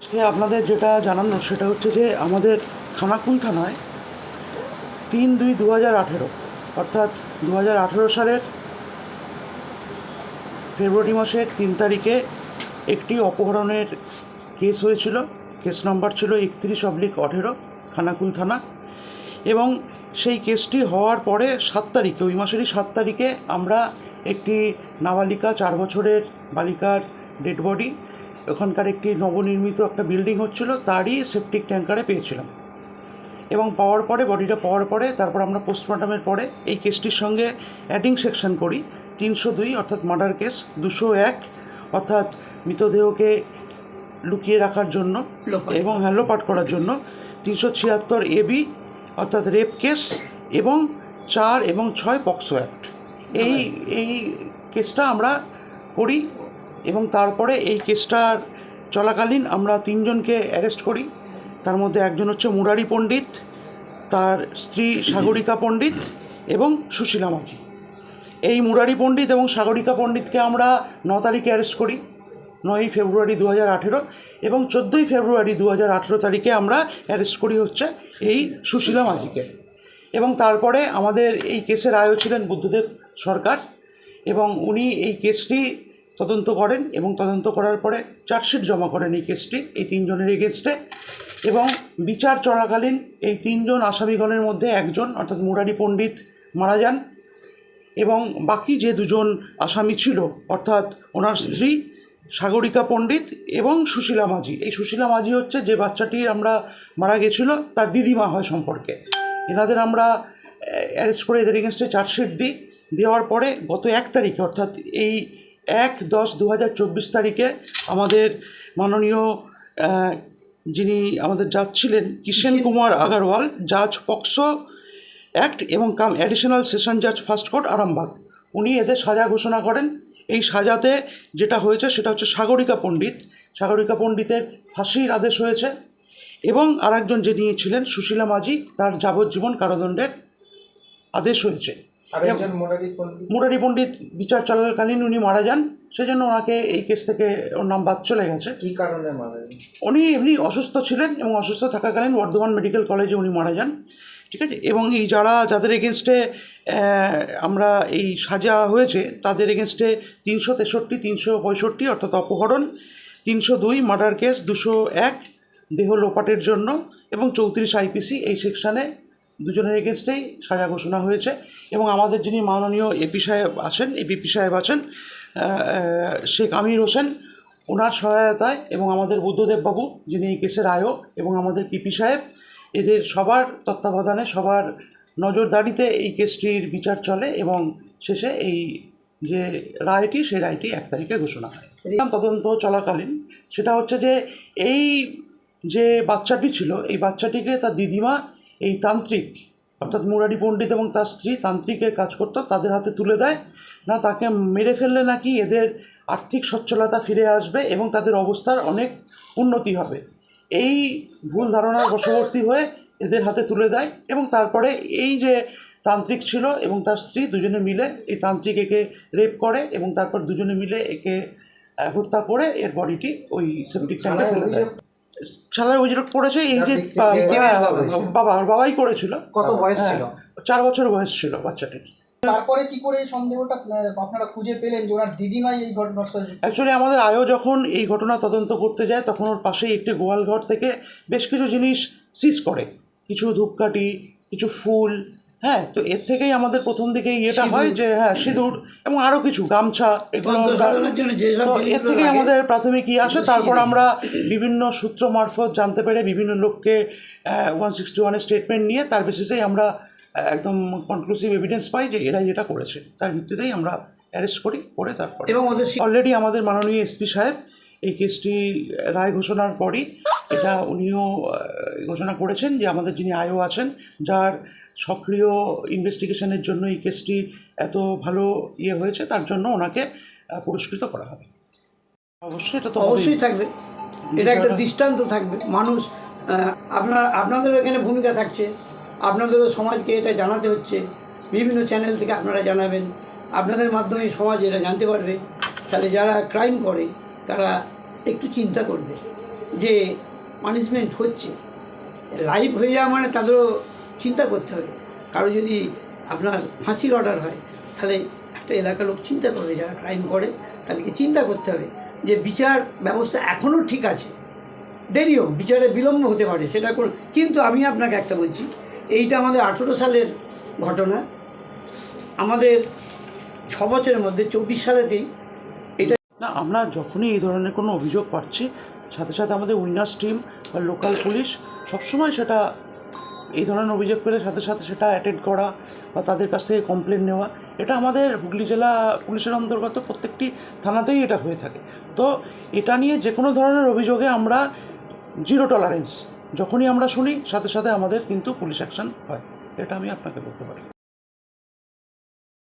আজকে আপনাদের যেটা জানানো, সেটা হচ্ছে যে আমাদের খানাকুল থানায় তিন দুই দু হাজার আঠেরো, অর্থাৎ দু হাজার আঠেরো সালের ফেব্রুয়ারি মাসের তিন তারিখে একটি অপহরণের কেস হয়েছিল। কেস নাম্বার ছিল একত্রিশ অবলিক আঠেরো, খানাকুল থানা। এবং সেই কেসটি হওয়ার পরে সাত তারিখে ওই মাসেরই সাত তারিখে আমরা একটি নাবালিকা চার বছরের বালিকার ডেড বডি ওখানকার একটি নবনির্মিত একটা বিল্ডিং হচ্ছিল তারই সেপটিক ট্যাঙ্কারে পেয়েছিলাম। এবং পাওয়ার পরে বডিটা পাওয়ার পরে তারপর আমরা পোস্টমর্টমের পরে এই কেসটির সঙ্গে অ্যাডিং সেকশন করি। তিনশো দুই অর্থাৎ মার্ডার কেস দুশো এক অর্থাৎ মৃতদেহকে লুকিয়ে রাখার জন্য এবং হ্যালো হ্যালোপাট করার জন্য। তিনশো ছিয়াত্তর এবি অর্থাৎ রেপ কেস এবং চার এবং ছয় পক্সো অ্যাক্ট এই এই কেসটা আমরা করি এবং তারপরে এই কেসটার চলাকালীন আমরা তিনজনকে অ্যারেস্ট করি। তার মধ্যে একজন হচ্ছে মুরারি পণ্ডিত, তার স্ত্রী সাগরিকা পণ্ডিত এবং সুশীলা মাঝি। এই মুরারি পণ্ডিত এবং সাগরিকা পণ্ডিতকে আমরা ন তারিখে অ্যারেস্ট করি। নয়ই ফেব্রুয়ারি দু হাজার আঠেরো এবং চোদ্দোই ফেব্রুয়ারি দু হাজার আঠেরো তারিখে আমরা অ্যারেস্ট করি হচ্ছে এই সুশীলা মাঝিকে। এবং তারপরে আমাদের এই কেসের আয়ও ছিলেন বুদ্ধদেব সরকার এবং উনি এই কেসটি তদন্ত করেন এবং তদন্ত করার পরে চার্জশিট জমা করেন এই কেসটি এই তিনজনের এগেনস্টে এবং বিচার চলাকালীন এই তিনজন আসামিগণের মধ্যে একজন, অর্থাৎ মুরারি পণ্ডিত, মারা যান এবং বাকি যে দুজন আসামি ছিল, অর্থাৎ ওনার স্ত্রী সাগরিকা পণ্ডিত এবং সুশীলা মাঝি। এই সুশীলা মাঝি হচ্ছে যে বাচ্চাটি আমরা মারা গেছিল তার দিদিমা হয় সম্পর্কে। এনাদের আমরা অ্যারেস্ট করে এদের এগেনস্টে চার্জশিট দিই। দেওয়ার পরে গত এক তারিখে অর্থাৎ এই এক দশ দু হাজার চব্বিশ তারিখে আমাদের মাননীয় যিনি আমাদের জাজ ছিলেন কিষেন কুমার আগারওয়াল জাজ পক্সো অ্যাক্ট এবং কাম অ্যাডিশনাল সেশন জাজ ফার্স্ট কোর্ট আরামবাগ। উনি এদের সাজা ঘোষণা করেন। এই সাজাতে যেটা হয়েছে সেটা হচ্ছে সাগরিকা পণ্ডিত। সাগরিকা পণ্ডিতের ফাঁসির আদেশ হয়েছে এবং আরেকজন যিনি ছিলেন সুশীলা মাঝি তার যাবজ্জীবন কারাদণ্ডের আদেশ হয়েছে। আর মুরারি পণ্ডিত? বিচার চলাকালীন উনি মারা যান সেজন্য ওনাকে এই কেস থেকে ওর নাম বাদ চলে গেছে। কি কারণে মারা? উনি এমনি অসুস্থ ছিলেন এবং অসুস্থ থাকাকালীন বর্ধমান মেডিকেল কলেজে উনি মারা যান। ঠিক আছে? এবং এই যারা, যাদের এগেনস্টে আমরা এই সাজা হয়েছে, তাদের এগেনস্টে তিনশো তেষট্টি, তিনশো পঁয়ষট্টি অর্থাৎ অপহরণ, তিনশো দুই মার্ডার কেস দুশো এক দেহ লোপাটের জন্য, এবং চৌত্রিশ আইপিসি এই সেকশানে দুজনের এগেনস্টেই সাজা ঘোষণা হয়েছে। এবং আমাদের যিনি মাননীয় এপি সাহেব আছেন এপিপি সাহেব আছেন শেখ আমির হোসেন, ওনার সহায়তায় এবং আমাদের বুদ্ধদেব বাবু যিনি এই কেসের আয়ও এবং আমাদের পিপি সাহেব এদের সবার তত্ত্বাবধানে, সবার নজরদারিতে এই কেসটির বিচার চলে এবং শেষে এই যে রায়টি, সেই রায়টি এক তারিখে ঘোষণা হয়। তদন্ত চলাকালীন সেটা হচ্ছে যে এই যে বাচ্চাটি ছিল, এই বাচ্চাটিকে তার দিদিমা, এই তান্ত্রিক, অর্থাৎ মুরারি পণ্ডিত এবং তার স্ত্রী তান্ত্রিকের কাজ করতো তাদের হাতে তুলে দেয়। না, তাকে মেরে ফেললে নাকি এদের আর্থিক সচ্ছলতা ফিরে আসবে এবং তাদের অবস্থার অনেক উন্নতি হবে। এই ভুল ধারণার বশবর্তী হয়ে এদের হাতে তুলে দেয় এবং তারপরে এই যে তান্ত্রিক ছিল এবং তার স্ত্রী দুজনে মিলে এই তান্ত্রিক একে রেপ করে এবং তারপর দুজনে মিলে একে হত্যা করে এর বডিটি ওই সেপটিক ট্যাঙ্কে ফেলে দেয়। ছাড়ার অভিযোগ পড়েছে এই যে হ্যাঁ, বাবা? বাবাই করেছিল। কত বয়স হ্যাঁ, ছিল? চার বছর বয়স ছিল বাচ্চাটির। তারপরে কি করে এই সন্দেহটা আপনারা খুঁজে পেলেন যে ওনার দিদিমাই এই ঘটনার সাথে অ্যাকচুয়ালি আমাদের আয়ও যখন এই ঘটনা তদন্ত করতে যায় তখন ওর পাশেই একটি গোয়ালঘর থেকে বেশ কিছু জিনিস সিজ করে। কিছু ধূপকাঠি কিছু ফুল হ্যাঁ তো এর থেকেই আমাদের প্রথম দিকেই ইয়েটা হয় যে হ্যাঁ সিঁদুর এবং আরও কিছু গামছা এগুলো তো এর জিনিসগুলো থেকে আমাদের প্রাথমিক ই আসে। তারপর আমরা বিভিন্ন সূত্র মারফত জানতে পেরে বিভিন্ন লোককে ওয়ান সিক্সটি ওয়ানের স্টেটমেন্ট নিয়ে তার বেসিসেই আমরা একদম কনক্লুসিভ এভিডেন্স পাই যে এরাই এটা করেছে। তার ভিত্তিতেই আমরা অ্যারেস্ট করি করে তারপর। এবং অলরেডি আমাদের মাননীয় এসপি সাহেব এই কেসটি রায় ঘোষণার পরই এটা উনিও ঘোষণা করেছেন যে আমাদের যিনি আয়ও আছেন যার সক্রিয় ইনভেস্টিগেশনের জন্য এই কেসটি এত ভালো ইয়ে হয়েছে তার জন্য ওনাকে পুরস্কৃত করা হবে। অবশ্যই এটা তো অবশ্যই থাকবে। এটা একটা দৃষ্টান্ত থাকবে। মানুষ আপনার আপনাদের এখানে ভূমিকা থাকছে। আপনাদেরও সমাজকে এটা জানাতে হচ্ছে। বিভিন্ন চ্যানেল থেকে আপনারা জানাবেন। আপনাদের মাধ্যমে সমাজ এটা জানতে পারবে। তাহলে যারা ক্রাইম করে, তারা একটু চিন্তা করবে যে পানিশমেন্ট হচ্ছে। লাইভ হয়ে যাওয়া মানে তাদেরও চিন্তা করতে হবে। কারও যদি আপনার ফাঁসির অর্ডার হয়, তাহলে একটা এলাকার লোক চিন্তা করবে যারা ক্রাইম করে, তাদেরকে চিন্তা করতে হবে যে বিচার ব্যবস্থা এখনও ঠিক আছে। দেরি হোক বিচারে বিলম্ব হতে পারে, সেটা কোন কিন্তু আমি আপনাকে একটা বলছি এইটা আমাদের আঠেরো সালের ঘটনা। আমাদের ছ বছরের মধ্যে, চব্বিশ সালেতেই এটা না, আমরা যখনই এই ধরনের কোনো অভিযোগ পাচ্ছি, সাথে সাথে আমাদের উইনার্স টিম বা লোকাল পুলিশ সবসময় সেটা এই ধরনের অভিযোগ পেলে, সাথে সাথে সেটা অ্যাটেন্ড করা বা তাদের কাছ থেকে কমপ্লেন নেওয়া, এটা আমাদের হুগলি জেলা পুলিশের অন্তর্গত প্রত্যেকটি থানাতেই এটা হয়ে থাকে। তো এটা নিয়ে যে কোনো ধরনের অভিযোগে আমরা জিরো টলারেন্স যখনই আমরা শুনি, সাথে সাথে আমাদের কিন্তু পুলিশ অ্যাকশন হয়। এটা আমি আপনাকে বলতে পারি।